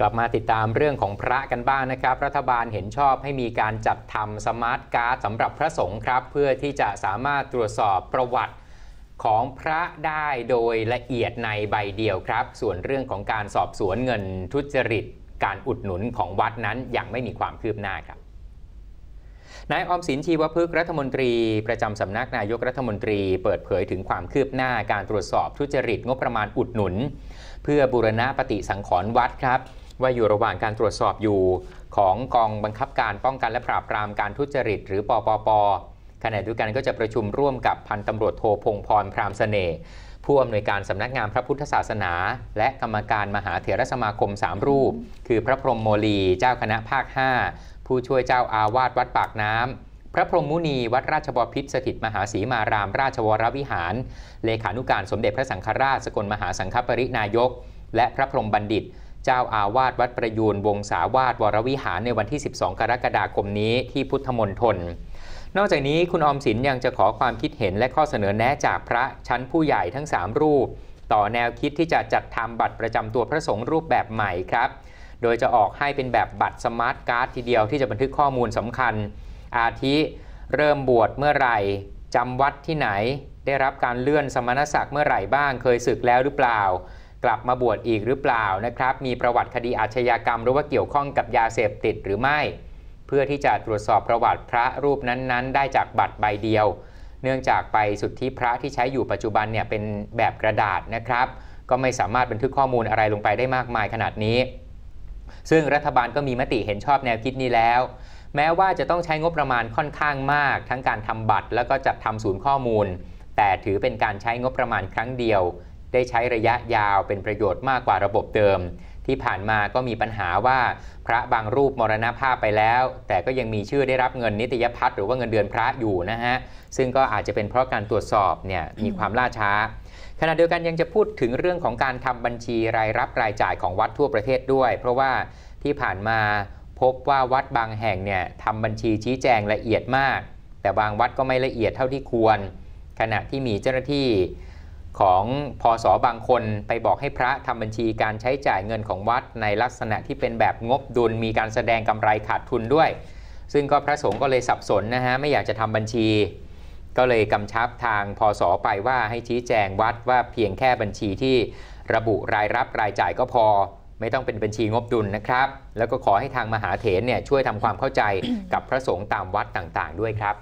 กลับมาติดตามเรื่องของพระกันบ้างนะครับ รัฐบาลเห็นชอบให้มีการจัดทำสมาร์ทการ์ดสำหรับพระสงฆ์ครับ เพื่อที่จะสามารถตรวจสอบประวัติของพระได้โดยละเอียดในใบเดียวครับ ส่วนเรื่องของการสอบสวนเงินทุจริต การอุดหนุนของวัดนั้นยังไม่มีความคืบหน้าครับนายอมสินชีวพฤกษ์รัฐมนตรีประจำสำนักนายกรัฐมนตรีเปิดเผยถึงความคืบหน้าการตรวจสอบทุจริตงบประมาณอุดหนุน เพื่อบูรณะปฏิสังขรณ์วัดครับ ว่าอยู่ระหว่างการตรวจสอบอยู่ของกองบังคับการป้องกันและปราบปรามการทุจริต หรือปปปขณะเดียวกันก็จะประชุมร่วมกับพันตำรวจโทพงพรพรามเสน่ห์ผู้อำนวยการสำนักงานพระพุทธศาสนา และกรรมการมหาเถรสมาคม 3 รูป คือพระพรหมโมลี เจ้าคณะภาค 5 ผู้ช่วยเจ้าอาวาสวัดปากน้ำพระพรหมมุนี วัดราชบพิตรสถิตมหาศรีมาราม ราชวรวิหาร เลขานุการสมเด็จพระสังฆราชสกลมหาสังฆปรินายก และพระพรหมบัณฑิต เจ้าอาวาสวัดประยูนวงศาวาสวรวิหารในวันที่ 12 กรกฎาคมนี้ที่พุทธมณฑลนอกจากนี้คุณอมสินยังจะขอความคิดเห็นและข้อเสนอแนะจากพระชั้นผู้ใหญ่ทั้ง 3 รูป ต่อแนวคิดที่จะจัดทำบัตรประจำตัวพระสงฆ์รูปแบบใหม่ครับ โดยจะออกให้เป็นแบบบัตรสมาร์ทการ์ดทีเดียวที่จะบันทึกข้อมูลสำคัญ อาทิเริ่มบวชเมื่อไหร่จำวัดที่ไหน ได้รับการเลื่อนสมณศักดิ์เมื่อไหร่บ้าง เคยศึกแล้วหรือเปล่า กลับมาบวชอีกหรือเปล่านะครับ มีประวัติคดีอาชญากรรม หรือว่าเกี่ยวข้องกับยาเสพติดหรือไม่ เพื่อที่จะตรวจสอบประวัติพระรูปนั้นๆ ได้จากบัตรใบเดียว เนื่องจากไปสุดที่พระที่ใช้อยู่ปัจจุบันเนี่ยเป็นแบบกระดาษนะครับ ก็ไม่สามารถบันทึกข้อมูลอะไรลงไปได้มากมายขนาดนี้ ซึ่งรัฐบาลก็มีมติเห็นชอบแนวคิดนี้แล้ว แม้ว่าจะต้องใช้งบประมาณค่อนข้างมาก ทั้งการทำบัตร แล้วก็จัดทำศูนย์ข้อมูล แต่ถือเป็นการใช้งบประมาณครั้งเดียว ได้ใช้ระยะยาวเป็นประโยชน์มากกว่าระบบเดิม ที่ผ่านมาก็มีปัญหาว่าพระบางรูปมรณภาพไปแล้ว แต่ก็ยังมีชื่อได้รับเงินนิตยพัฒน์หรือว่าเงินเดือนพระอยู่นะฮะซึ่งก็อาจจะเป็นเพราะการตรวจสอบเนี่ยมีความล่าช้าขณะเดียวกันยังจะพูดถึงเรื่องของการทำบัญชีรายรับรายจ่ายของวัดทั่วประเทศด้วย เพราะว่าที่ผ่านมาพบว่าวัดบางแห่งเนี่ยทำบัญชีชี้แจงละเอียดมาก แต่บางวัดก็ไม่ละเอียดเท่าที่ควร ขณะที่มีเจ้าหน้าที่ ของพอสอบางคนไปบอกให้พระทำบัญชีการใช้จ่ายเงินของวัดในลักษณะที่เป็นแบบงบดุลมีการแสดงกำไรขาดทุนด้วย ซึ่งก็พระสงฆ์ก็เลยสับสนนะฮะไม่อยากจะทำบัญชี ก็เลยกำชับทางพอสอไปว่าให้ชี้แจงวัดว่าเพียงแค่บัญชีที่ระบุรายรับรายจ่ายก็พอ ไม่ต้องเป็นบัญชีงบดุลนะครับ แล้วก็ขอให้ทางมหาเถรเนี่ยช่วยทำความเข้าใจกับพระสงฆ์ตามวัดต่างๆ ด้วยครับ